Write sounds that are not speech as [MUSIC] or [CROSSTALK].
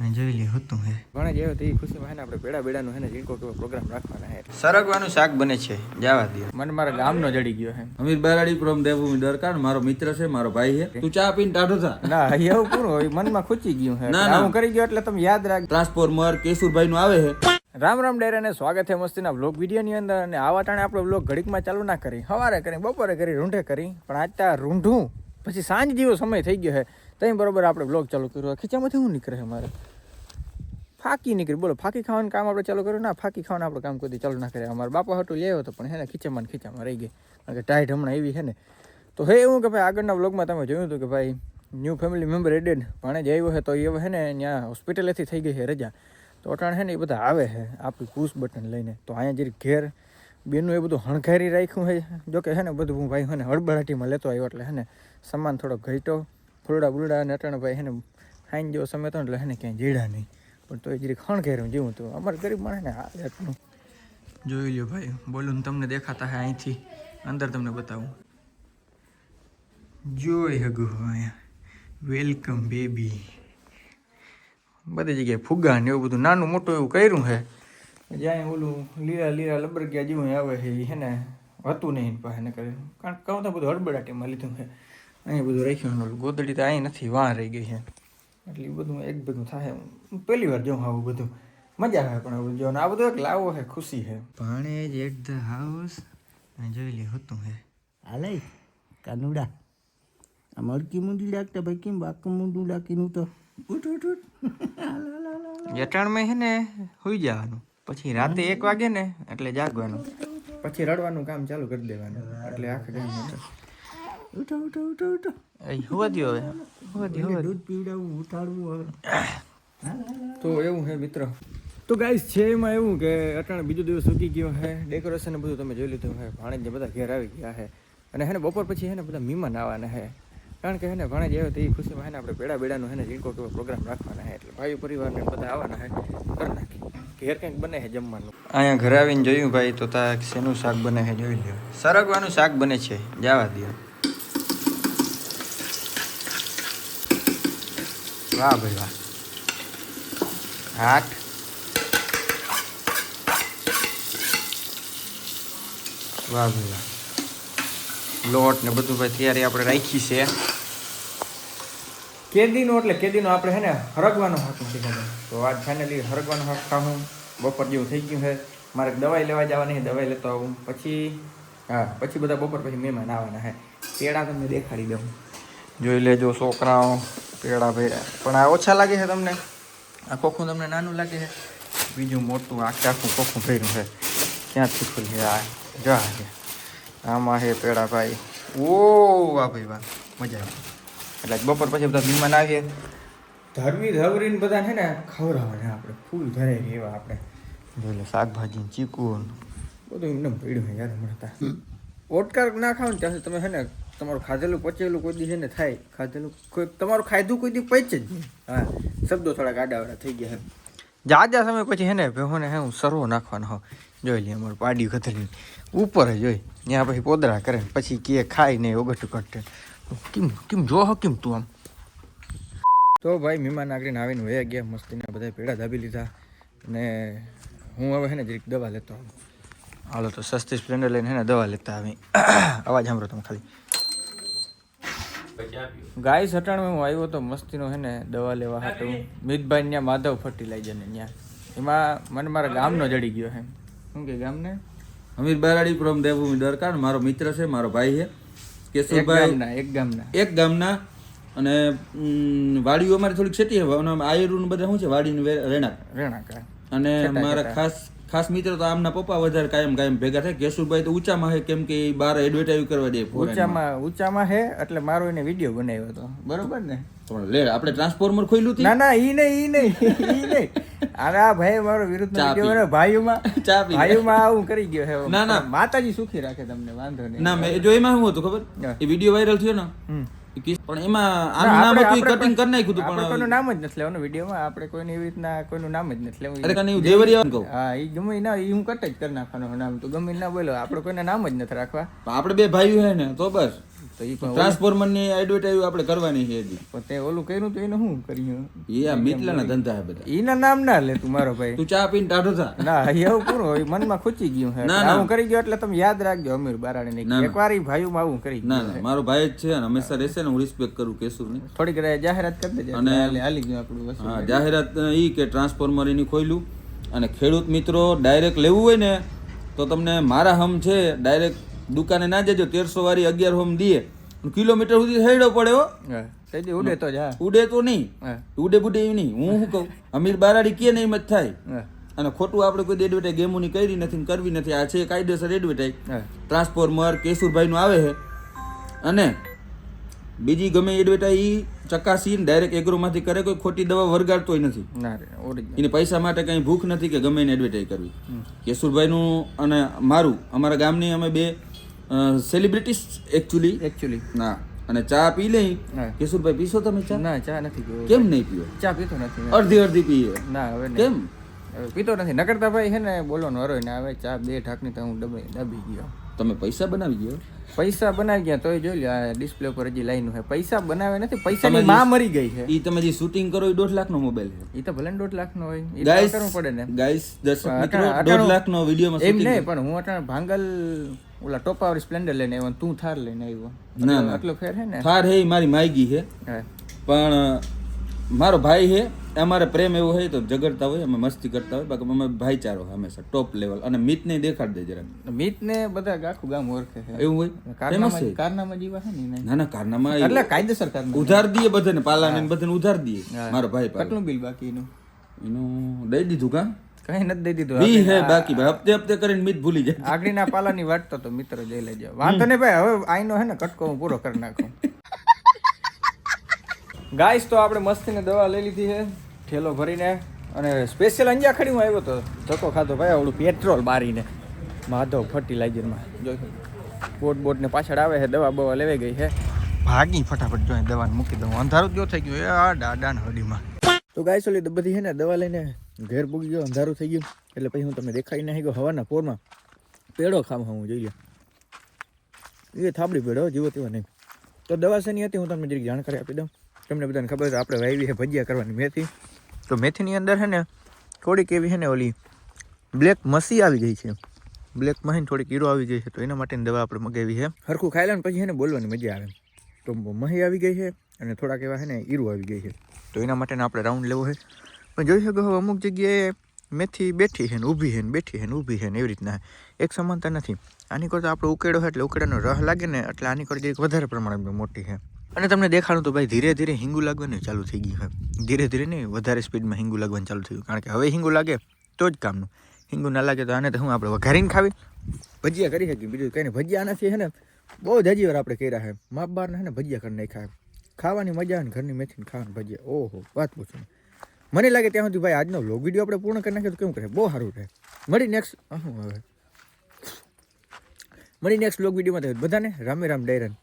અને જોઈ લે હતું હે. ઘણા જેવો તો એ ખુશીમાં હે ને આપણે બેડા બેડાનું હે ને જીણકો કેવો પ્રોગ્રામ રાખવાના હે સરગવાનું શાક બને છે જવા દો મને મારા ગામનો જડી ગયો હે. અમીર બારાડી પ્રોમ દેવભૂમિ દરકાર મારો મિત્ર છે મારો ભાઈ છે. તું ચા પીને ટાઢો થા. ના એવું પૂરું હોય મનમાં ખૂચી ગયું હે. ના. હું કરી ગયો એટલે તમે યાદ રાખ. ટ્રાન્સફોર્મર કેશુરભાઈ નું આવે છે. રામ રામ ડેરાને સ્વાગત છે મસ્તીના વ્લોગ વિડીયોની અંદર અને આવા ટાણે આપણે વ્લોગ ઘડીકમાં ચાલુ ના કરી. સવારે કરી બપોરે કરી રૂંઢે કરી પણ આજ ત્યાં રૂંઢું. પછી સાંજ જેવો સમય થઈ ગયો છે ત્યાં બરોબર આપણે વ્લોગ ચાલુ કર્યો. ખીચામાંથી શું નીકળે મારે? ફાકી નીકળી. બોલો, ફાકી ખાવાનું કામ આપણે ચાલુ કર્યું? ના, ફાકી ખાવાનું આપણે કામ કરી ચાલુ ના કર્યા. અમારા બાપા હતું લેવો હતો, પણ હે ને, ખીચામાં ખીચામાં રહી ગઈ. કારણ કે ટાઈટ હમણાં એવી છે ને. તો હે એવું કે ભાઈ, આગળના વ્લોગમાં તમે જોયું હતું કે ભાઈ ન્યૂ ફેમિલી મેમ્બર એડેડ ભાણે જ આવ્યો છે તો એ હવે ને ત્યાં હોસ્પિટલેથી થઈ ગઈ છે રજા. તો અટાણ છે ને એ બધા આવે છે આપણી પુશ બટન લઈને. તો અહીંયા જરી ઘેર બેનું એ બધું હણકારી રાખ્યું છે જો કે છે ને બધું હું ભાઈ ને હળબળાટીમાં લેતો આવ્યો એટલે હે ને સામાન થોડો ઘટ્યો, ફૂલડા બુલડા અને અટાણે ભાઈ હે ને ખાઈને સમય ને એટલે હે ને ક્યાંય જીડા નહીં. પણ તો એ જરી ખણખેરું જેવું તો. અમારે ગરીબ માણસ ને આ જાતનું. જોઈ લ્યો ભાઈ, બોલું તમને દેખાતા હે અહીંથી. અંદર તમને બતાવું. જોઈ હગુ અહીંયા. Welcome baby. બધી જગ્યાએ ફુગ્ગા ને એવું બધું, નાનું મોટું એવું કર્યું છે જ્યાં ઓલું લીલા લીલા લબરગિયા જેવું આવે છે એ ને, હતું નહીં પાસે ને કરે કારણ કે કહું તો બધું હડબડાટીમાં લીધું છે અહીંયા બધું રાખ્યું. ઓલું ગોદડી તો અહીં નથી, વાં રહી ગઈ છે એટલે એ બધું એક ભેગું થાય. પહેલી વાર જોઉં આવું બધું. મજા આવે પણ આવું જોવાનું. આ બધું એક લાવો છે ખુશી છે ભાણેજ એટ ધ હાઉસ અને જોયેલી હતું હે. હાલે કાનુડા. આ મડકી મૂંડી લાગતા ભાઈ કેમ બાકું મૂંડું લાકીનું તો ઉઠ ઉઠ ઉઠ. જટાણમાં છે ને સુઈ જવાનું. પછી રાતે એક વાગે ને એટલે જાગવાનું. પછી રડવાનું કામ ચાલુ કરી દેવાનું. એટલે આખા ગામ ઉઠો ઉઠો ઉઠો ઉઠો હોવા દ્યો હવે. હોવા દ્યો હોવા દૂધ પીવડાવવું ઉઠાડવું હવે. તો એવું છે મિત્ર. તો ગાઈસ છે એમાં એવું કે અટાણે બીજો દિવસ સૂકી ગયો છે ડેકોરેશન બધું તમે જોઈ લીધું છે ભાણેજ બધા ઘેર આવી ગયા છે અને હે ને બપોર પછી હે ને બધા મહેમાન આવવાના છે કારણ કે હે ને ભાણેજ આવે તો એ ખુશીમાં હે ને આપણે બેડા બેડાનું હે ને જીણકો કેવો પ્રોગ્રામ રાખવાના છે એટલે ભાઈ પરિવારને બધા આવવાના છે કરી નાખી ઘેર કંઈક બને છે જમવાનું. અહીંયા ઘરે આવીને જોયું ભાઈ તો તા શેનું શાક બને છે જોઈ લ્યો. સરગવાનું શાક બને છે. જવા દો વાહ ભાઈ વાહ. આઠ વાહ ભાઈ વાહ. લોટ ને બધું ભાઈ તૈયારી આપણે રાખી છે. કેદીનો એટલે કેદીનો આપણે હે ને હરગવાનો હક નથી ખાધો તો આજ ફાઇનલી હરગવાનો હાથ ખાવું બપોર જેવું થઈ ગયું છે. મારે દવાઈ લેવા જવાની છે દવાઈ લેતો આવું. પછી હા પછી બધા બપોર પછી મહેમાન આવવાના હે પેડા તમને દેખાડી દઉં. જોઈ લેજો છોકરાઓ. પેડા ભર્યા. પણ આ ઓછા લાગે છે તમને? આ કોખું તમને નાનું લાગે છે? બીજું મોટું આખે આખું કોખું ભર્યું છે. ક્યાંથી ખુલ્લી આ જો આમાં છે પેડા ભાઈ. ઓ વાહ ભાઈ વાહ મજા આવે. એટલે બપોર પછી બધા મહેમાન આવીએ. ધરવી ધવરીને બધા છે ને ખવડાવવાના આપણે. ફૂલ ધરે એવા આપણે. એટલે શાકભાજી ચીકુ બધું એમને પડ્યું યાર મળતા ઓટકાર ના ખાવ ને ત્યાં તમે છે ને તમારું ખાધેલું પચેલું કોઈ દી છે ને થાય. ખાધેલું કોઈ તમારું ખાધું કોઈ દી પચે જ નહીં. હા શબ્દો થોડા ગાડાવાળા થઈ ગયા જાજા સમય પછી હે ને ભેહોને હે હું સરવો નાખવાનો હો જોઈ લે અમારું પાડ્યું કથેલી ઉપર જોઈ. ત્યાં પછી પોદરા કરે પછી કે ખાય ને ઓગટ કટે કેમ કેમ જો હો કેમ તું આમ? તો ભાઈ મહેમાન આગળ આવીને વયા ગયા મસ્તીને બધા પેડા દાબી લીધા. ને હું હવે હે ને જરીક દવા લેતો આવું. હાલો તો સસ્તી સ્પ્લેન્ડર લઈને હે ને દવા લેતા આવી. અવાજ સાંભળો તમે ખાલી. ગાય સટાણમાં હું આવ્યો તો મસ્તીનો હે ને દવા લેવા હતો મિતભાઈ ત્યાં માધવ ફર્ટિલાઇઝર ને ત્યાં. એમાં મને મારા ગામનો જડી ગયો હે. શું કે ગામને? અમીર બારાડી પ્રોમ દેવભૂમિ દરકાર મારો મિત્ર છે મારો ભાઈ છે. કેશુભાઈ એક ગામના એક ગામના. અને વાડીઓ અમારી થોડીક છેટી છે અને આયુર્વેદ બધા શું છે? વાડીનું રહેણાંક રેણાકા અને મારા ખાસ ખાસ મિત્રો તો આમના પપ્પા વધારે કાયમ કાયમ ભેગા થાય. કેશુભાઈ તો ઊંચામાં છે કેમ કે ઈ બહાર એડવર્ટાઇઝ કરવા દે ઊંચામાં ઊંચામાં હે એટલે મારો એને વીડિયો બનાવ્યો હતો. બરોબર ને? પણ લે આપણે ટ્રાન્સફોર્મર ખોલ્યું હતું ના ના ઈ નહીં ઈ નહીં ઈ નહીં. અરે આ ભાઈ મારો વિરુદ્ધ ગયો. ભાઈઓમાં. [LAUGHS] ચા પી. ભાઈઓમાં આવું કરી ગયો હે ના, ના. માતાજી સુખી રાખે તમને વાંધો નહીં. ના મેં જો એમાં શું હતું ખબર. એ વીડિયો વાયરલ થયો ને? પણ એમાં આનું નામ હતું કટિંગ કરી નાખ્યું હતું પણ કોઈનું નામ જ નથી લેવાનું વિડીયોમાં. આપણે કોઈની એવી રીતના કોઈનું નામ જ નથી લેવું. અરે કને દેવરિયા કહું. હા એ ગમે ના એ હું કટ જ કરી નાખવાનું નામ. તો ગમે ના બોલો આપણે કોઈને નામ જ નથી રાખવા. પણ આપણે બે ભાઈઓ હે ને તો બસ. તો એ ટ્રાન્સફોર્મરની એડવર્ટાઈઝ આપણે કરવાની છે હજી. પણ તે ઓલું કર્યું તો એને શું કર્યું એ આ મિતલાના ધંધા છે બધા. એના નામ ના લે તું મારો ભાઈ. તું ચા પીને ટાઢો થા. ના એવું પૂરું હોય મનમાં ખૂચી ગયું છે ના, હું કરી ગયો એટલે તમે યાદ રાખજો અમીર બારાણી ના, ને ના. એકવાર ઈ ભાઈઓમાં આવું કરી ના ના. મારો ભાઈ જ છે અને હંમેશા રહેશે ને હું રિસ્પેક્ટ કરું કેશુરની થોડીક જાહેરાત કરી દેજે. અને- હાલી- ગયું આપણું હા જાહેરાત એ કે ટ્રાન્સફોર્મર એની ખોલ્યું અને ખેડૂત મિત્રો ડાયરેક્ટ લેવું હોય ને તો તમને મારા હમ છે ડાયરેક્ટ દુકાને ના જજો તેરસો વાળી અગિયાર હોમ દીએ. કિલોમીટર સુધી હેડો પડે હો. ઉડે તો જા ઉડે તો નહીં. ઉડે બુડે એવું નહીં. હું શું કહું? અમીર બારાડી કે નહીં મત થાય. અને ખોટું આપણે કોઈ એડવર્ટાઈ ગેમોની કરી નથી કરવી નથી. આ છે કાયદેસર એડવર્ટાઈ ટ્રાન્સફોર્મર કેશુરભાઈનું આવે છે. અને બીજી ગમે એડવર્ટાઈ ચકાસીને ડાયરેક્ટ એગ્રોમાંથી કરે કોઈ ખોટી દવા વરગાડતોય નથી. એને પૈસા માટે કંઈ ભૂખ નથી કે ગમે એને એડવર્ટાઈ કરવી. કેશુરભાઈનું અને મારું અમારા ગામની અમે બે સેલિબ્રિટીસ એકચ્યુઅલી એકચ્યુઅલી ના. અને ચા પી લઈ. કેશુરભાઈ પીશો તમે ચા? ના ચા નથી પીવો. કેમ નહીં પીવો? ચા પીતો નથી. અડધી અડધી પીએ. ના હવે કેમ? પીતો નથી. નકરતા ભાઈ છે ને બોલો ને હરોય ને હવે ચા બે ઢાંકની તો હું દબાઈ દબી ગયો. તમે પૈસા બનાવી ગયો? પૈસા બનાવી ગયા તોય જોઈ લો આ ડિસ્પ્લે ઉપર હજી લાઈન છે પૈસા બનાવે નથી પૈસાની માં મરી ગઈ છે. ઈ તમે જે શૂટિંગ કરો એ દોઢ લાખનો મોબાઈલ છે. એ તો ભલે ને દોઢ લાખ નો હોય ગાઈસ કરવું પડે ને. ગાઈસ દર્શક મિત્રો દોઢ અટાણું- લાખનો વિડીયોમાં એમ શૂટિંગ નહીં પણ હું અટાણે ભાંગલ ઓલા ટોપા વાળી સ્પ્લેન્ડર લઈને આવ્યો તું થાર લઈને આવ્યો. ના, ના. એટલો ફેર છે ને? થાર હે મારી માયગી છે. પણ મારો ભાઈ છે અમારે પ્રેમ એવો હોય તો ઝઘડતા હોય અમે મસ્તી કરતા હોય બાકી અમે ભાઈચારો હંમેશા ટોપ લેવલ અને મિતને દેખાડ દે જરા મીત ને બધા આખું ગામ ઓળખે છે. એવું હોય? ફેમસ છે? કારનામાં જીવા છે ને ના ના કારનામાં એટલે કાયદેસર કારનામા. ઉધાર દઈએ બધાને પાલા ને બધાને ઉધાર દઈએ મારો ભાઈ કેટલું બિલ બાકી એનું? એનું દઈ દીધું કા? કઈ નથી દઈ દીધું બી હે બાકી ભાઈ હપ્તે હપ્તે કરીને મિત ભૂલી જાય. આગળના પાલાની વાટતો તો મિત્ર જઈ લેજો. વાંધો નહીં ભાઈ હવે આઈનો હે ને કટકો હું પૂરો કરી નાખું. [LAUGHS] ગાઈસ તો આપણે મસ્તીને દવા લઈ લીધી છે ઠેલો ભરીને. અને સ્પેશિયલ અંજા ખડી હું આવ્યો તો ધક્કો ખાધો ભાઈ આવડું પેટ્રોલ બારીને માધવ ફર્ટિલાઇઝરમાં જો બોટ બોટને પાછળ આવે છે દવા બવા લેવાઈ ગઈ છે. ભાગી ફટાફટ જોઈએ દવાને મૂકી દઉં. અંધારું જો થઈ ગયું. એ આ ડાડા હડીમાં. તો ગાઈસ ઓલી બધી છે ને દવા લઈને ઘેર પૂગી ગયો અંધારું થઈ ગયું. એટલે પછી હું તમને દેખાઈ નાખી ગયો હવાના પોરમાં પેડો ખામ હું જોઈએ એ થાબડી પેડો જીવો તેવો નહીં. તો દવા શેની હતી હું તમને જરીક જાણકારી આપી દઉં. તમને બધાને ખબર છે, આપણે વાવી છે, ભજીયા કરવાની મેથી. તો મેથીની અંદર છે ને, થોડીક એવી છે ને ઓલી બ્લેક મસી આવી ગઈ છે. બ્લેક મહીને થોડીક હીરો આવી ગઈ છે, તો એના માટેની દવા આપણે મગાવી છે. હરખું ખાઈ લે ને પછી છે ને બોલવાની મજા આવે. તો મહી આવી ગઈ છે અને થોડાક એવા છે ને હીરું આવી ગઈ છે. તો એના માટેને આપણે રાઉન્ડ લેવો છે. પણ જોઈ શકો હવે અમુક જગ્યાએ મેથી બેઠી છે ને, ઊભી છે ને, બેઠી છે ને, ઊભી છે ને, એવી રીતના. એક સમાનતા નથી. આની કરતાં આપણે ઉકેડો એટલે ઉકેડાનો રહ લાગે ને, એટલે આની કરતાં વધારે પ્રમાણમાં મોટી છે. અને તમને દેખાડું તો ભાઈ ધીરે ધીરે હિંગુ લાગવાનું ચાલુ થઈ ગયું હોય ધીરે ધીરે નહીં, વધારે સ્પીડમાં હિંગુ લાગવાનું ચાલુ થયું કારણ કે હવે હિંગુ લાગે તો જ કામનું. હિંગુ ના લાગે તો આને તો હું આપણે વઘારીને ખાવી. ભજીયા કરી શકીએ. બીજું કંઈ ભજીયા નથી હે ને, બહુ જ હજી વાર આપણે કર્યા છે. માપ બારને હે ને ભજીયા કરી નાખ્યા છે. ખાવાની મજા આવે ને ઘરની મેથીને ખાવાની ભજીયા. ઓહો, વાત પૂછો. મને લાગે ત્યાં સુધી ભાઈ આજનો વ્લોગ વીડિયો આપણે પૂર્ણ કરી નાખીએ તો કેવું કરે બહુ સારું રહે. મળી નેક્સ્ટ હું હવે મળી નેક્સ્ટ વ્લોગ વિડીયોમાં બધાને રામે રામ ડાયરન.